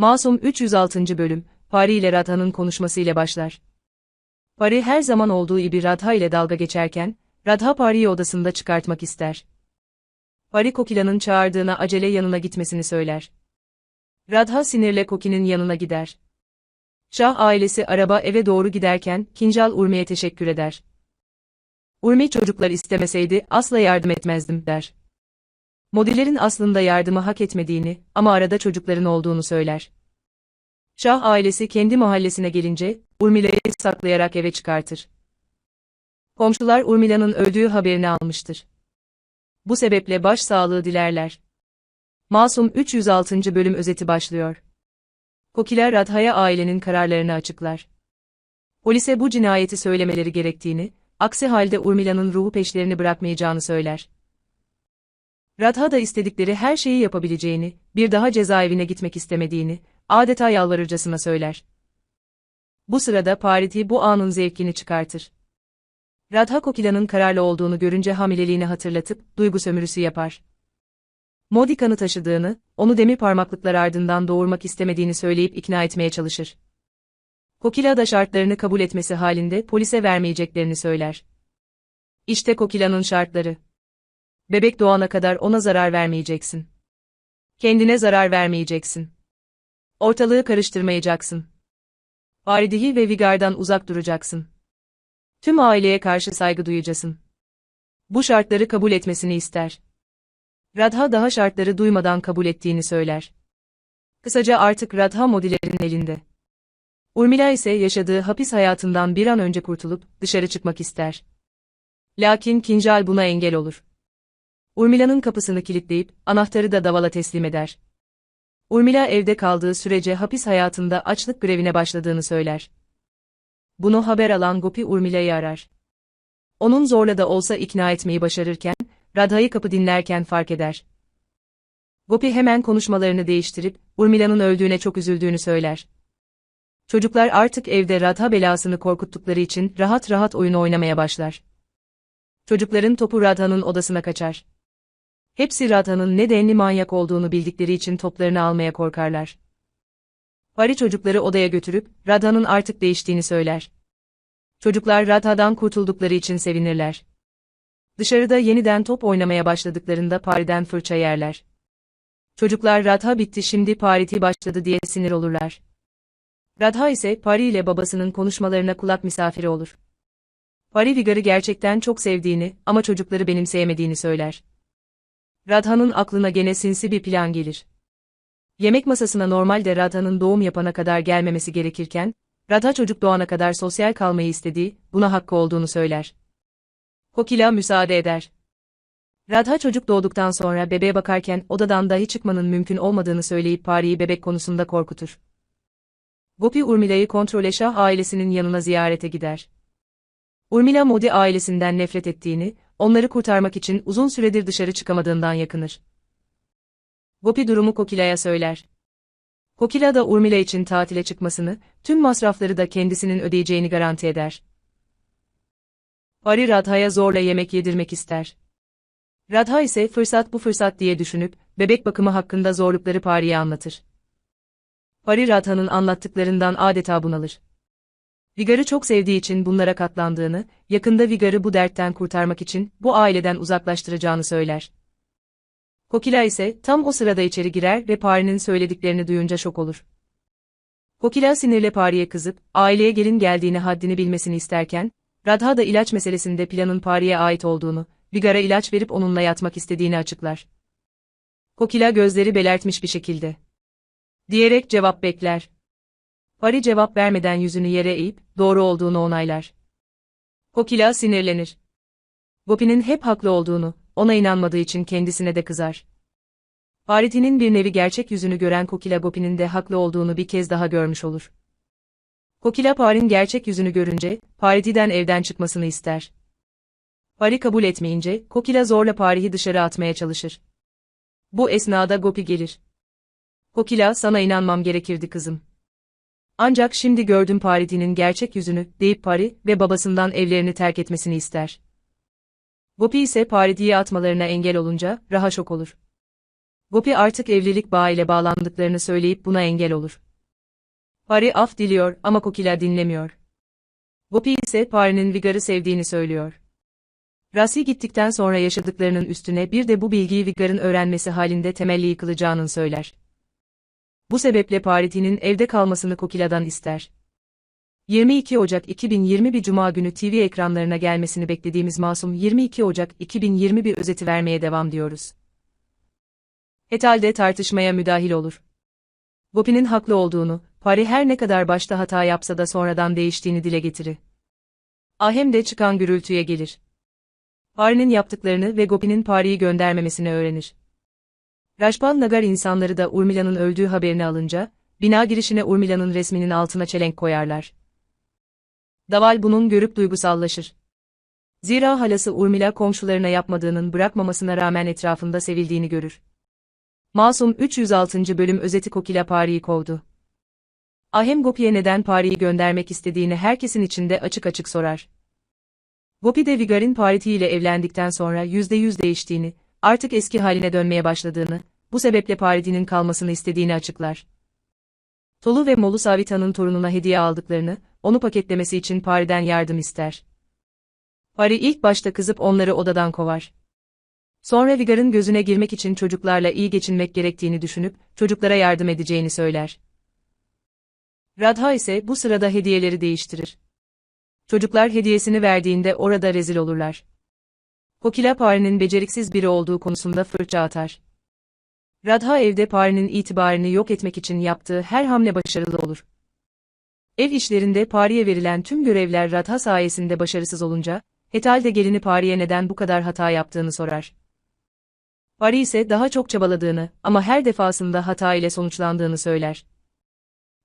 Masum 306. bölüm, Pari ile Radha'nın konuşmasıyla başlar. Pari her zaman olduğu gibi Radha ile dalga geçerken, Radha Pari'yi odasında çıkartmak ister. Pari Kokila'nın çağırdığına acele yanına gitmesini söyler. Radha sinirle Koki'nin yanına gider. Şah ailesi araba eve doğru giderken Kincal Urmi'ye teşekkür eder. Urmi çocuklar istemeseydi asla yardım etmezdim der. Modilerin aslında yardımı hak etmediğini ama arada çocukların olduğunu söyler. Şah ailesi kendi mahallesine gelince, Urmila'yı saklayarak eve çıkartır. Komşular Urmila'nın öldüğü haberini almıştır. Bu sebeple baş sağlığı dilerler. Masum 306. bölüm özeti başlıyor. Kokila Radha'ya ailenin kararlarını açıklar. Polise bu cinayeti söylemeleri gerektiğini, aksi halde Urmila'nın ruhu peşlerini bırakmayacağını söyler. Radha da istedikleri her şeyi yapabileceğini, bir daha cezaevine gitmek istemediğini, adeta yalvarırcasına söyler. Bu sırada Pariti bu anın zevkini çıkartır. Radha Kokila'nın kararlı olduğunu görünce hamileliğini hatırlatıp, duygu sömürüsü yapar. Modi kanı taşıdığını, onu demir parmaklıklar ardından doğurmak istemediğini söyleyip ikna etmeye çalışır. Kokila da şartlarını kabul etmesi halinde polise vermeyeceklerini söyler. İşte Kokila'nın şartları. Bebek doğana kadar ona zarar vermeyeceksin. Kendine zarar vermeyeceksin. Ortalığı karıştırmayacaksın. Faridihi ve Vigar'dan uzak duracaksın. Tüm aileye karşı saygı duyacaksın. Bu şartları kabul etmesini ister. Radha daha şartları duymadan kabul ettiğini söyler. Kısaca artık Radha Modilerin elinde. Urmila ise yaşadığı hapis hayatından bir an önce kurtulup dışarı çıkmak ister. Lakin Kincal buna engel olur. Urmila'nın kapısını kilitleyip anahtarı da Daval'a teslim eder. Urmila evde kaldığı sürece hapis hayatında açlık grevine başladığını söyler. Bunu haber alan Gopi Urmila'yı arar. Onun zorla da olsa ikna etmeyi başarırken, Radha'yı kapı dinlerken fark eder. Gopi hemen konuşmalarını değiştirip, Urmila'nın öldüğüne çok üzüldüğünü söyler. Çocuklar artık evde Radha belasını korkuttukları için rahat rahat oyun oynamaya başlar. Çocukların topu Radha'nın odasına kaçar. Hepsi Radha'nın ne denli manyak olduğunu bildikleri için toplarını almaya korkarlar. Pari çocukları odaya götürüp, Radha'nın artık değiştiğini söyler. Çocuklar Radha'dan kurtuldukları için sevinirler. Dışarıda yeniden top oynamaya başladıklarında Pari'den fırça yerler. Çocuklar Radha bitti şimdi Pariti başladı diye sinir olurlar. Radha ise Pari ile babasının konuşmalarına kulak misafiri olur. Pari Vigar'ı gerçekten çok sevdiğini ama çocukları benimseyemediğini söyler. Radha'nın aklına gene sinsi bir plan gelir. Yemek masasına normalde Radha'nın doğum yapana kadar gelmemesi gerekirken, Radha çocuk doğana kadar sosyal kalmayı istediği, buna hakkı olduğunu söyler. Kokila müsaade eder. Radha çocuk doğduktan sonra bebeğe bakarken odadan dahi çıkmanın mümkün olmadığını söyleyip Pari'yi bebek konusunda korkutur. Gopi Urmila'yı kontrole Şah ailesinin yanına ziyarete gider. Urmila Modi ailesinden nefret ettiğini, onları kurtarmak için uzun süredir dışarı çıkamadığından yakınır. Gopi durumu Kokila'ya söyler. Kokila da Urmila için tatile çıkmasını, tüm masrafları da kendisinin ödeyeceğini garanti eder. Ari Radha'ya zorla yemek yedirmek ister. Radha ise fırsat bu fırsat diye düşünüp, bebek bakımı hakkında zorlukları Pari'ye anlatır. Pari Radha'nın anlattıklarından adeta bunalır. Vigar'ı çok sevdiği için bunlara katlandığını, yakında Vigar'ı bu dertten kurtarmak için bu aileden uzaklaştıracağını söyler. Kokila ise tam o sırada içeri girer ve Pari'nin söylediklerini duyunca şok olur. Kokila sinirle Pari'ye kızıp, aileye gelin geldiğini haddini bilmesini isterken, Radha da ilaç meselesinde planın Pari'ye ait olduğunu, Vigar'a ilaç verip onunla yatmak istediğini açıklar. Kokila gözleri belertmiş bir şekilde. Diyerek cevap bekler. Pari cevap vermeden yüzünü yere eğip, doğru olduğunu onaylar. Kokila sinirlenir. Gopi'nin hep haklı olduğunu, ona inanmadığı için kendisine de kızar. Pariti'nin bir nevi gerçek yüzünü gören Kokila Gopi'nin de haklı olduğunu bir kez daha görmüş olur. Kokila Par'in gerçek yüzünü görünce, Pariti'den evden çıkmasını ister. Pari kabul etmeyince, Kokila zorla Pari'yi dışarı atmaya çalışır. Bu esnada Gopi gelir. Kokila sana inanmam gerekirdi kızım. Ancak şimdi gördüm Pariti'nin gerçek yüzünü, deyip Pari ve babasından evlerini terk etmesini ister. Gopi ise Pariti'yi atmalarına engel olunca, raha şok olur. Gopi artık evlilik bağı ile bağlandıklarını söyleyip buna engel olur. Pari af diliyor ama Kokila dinlemiyor. Gopi ise Pari'nin Vigar'ı sevdiğini söylüyor. Rasi gittikten sonra yaşadıklarının üstüne bir de bu bilgiyi Vigar'ın öğrenmesi halinde temelli yıkılacağını söyler. Bu sebeple Pariti'nin evde kalmasını Kokila'dan ister. 22 Ocak 2021 Cuma günü TV ekranlarına gelmesini beklediğimiz Masum 22 Ocak 2021 özeti vermeye devam diyoruz. Hetal'de tartışmaya müdahil olur. Gopi'nin haklı olduğunu, Pari her ne kadar başta hata yapsa da sonradan değiştiğini dile getirir. Ahem de çıkan gürültüye gelir. Pari'nin yaptıklarını ve Gopi'nin Pari'yi göndermemesini öğrenir. Rajpal Nagar insanları da Urmila'nın öldüğü haberini alınca, bina girişine Urmila'nın resminin altına çelenk koyarlar. Daval bunun görüp duygusallaşır. Zira halası Urmila komşularına yapmadığının bırakmamasına rağmen etrafında sevildiğini görür. Masum 306. bölüm özeti Kokila Pari'yi kovdu. Ahem Gopi'ye neden Pari'yi göndermek istediğini herkesin içinde açık açık sorar. Gopi de Vigar'in Pariti ile evlendikten sonra yüzde yüz değiştiğini, artık eski haline dönmeye başladığını, bu sebeple Pariti'nin kalmasını istediğini açıklar. Tolu ve Molu Savita'nın torununa hediye aldıklarını, onu paketlemesi için Pari'den yardım ister. Pari ilk başta kızıp onları odadan kovar. Sonra Vigar'ın gözüne girmek için çocuklarla iyi geçinmek gerektiğini düşünüp, çocuklara yardım edeceğini söyler. Radha ise bu sırada hediyeleri değiştirir. Çocuklar hediyesini verdiğinde orada rezil olurlar. Kokila Pari'nin beceriksiz biri olduğu konusunda fırça atar. Radha evde Pari'nin itibarını yok etmek için yaptığı her hamle başarılı olur. Ev işlerinde Pari'ye verilen tüm görevler Radha sayesinde başarısız olunca, Hetal de gelini Pari'ye neden bu kadar hata yaptığını sorar. Pari ise daha çok çabaladığını ama her defasında hata ile sonuçlandığını söyler.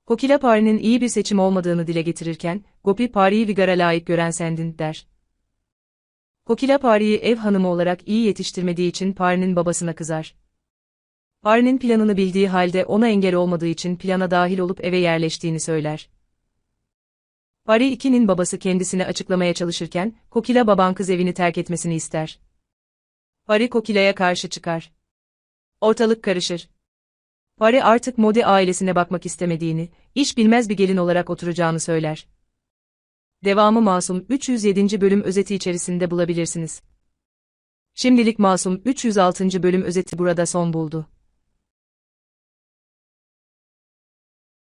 Kokila Pari'nin iyi bir seçim olmadığını dile getirirken, Gopi Pari'yi Vigar'a layık gören sendin, der. Kokila Pari'yi ev hanımı olarak iyi yetiştirmediği için Pari'nin babasına kızar. Pari'nin planını bildiği halde ona engel olmadığı için plana dahil olup eve yerleştiğini söyler. Pari 2'nin babası kendisine açıklamaya çalışırken, Kokila baban kız evini terk etmesini ister. Pari Kokila'ya karşı çıkar. Ortalık karışır. Pari artık Modi ailesine bakmak istemediğini, iş bilmez bir gelin olarak oturacağını söyler. Devamı Masum 307. bölüm özeti içerisinde bulabilirsiniz. Şimdilik Masum 306. bölüm özeti burada son buldu.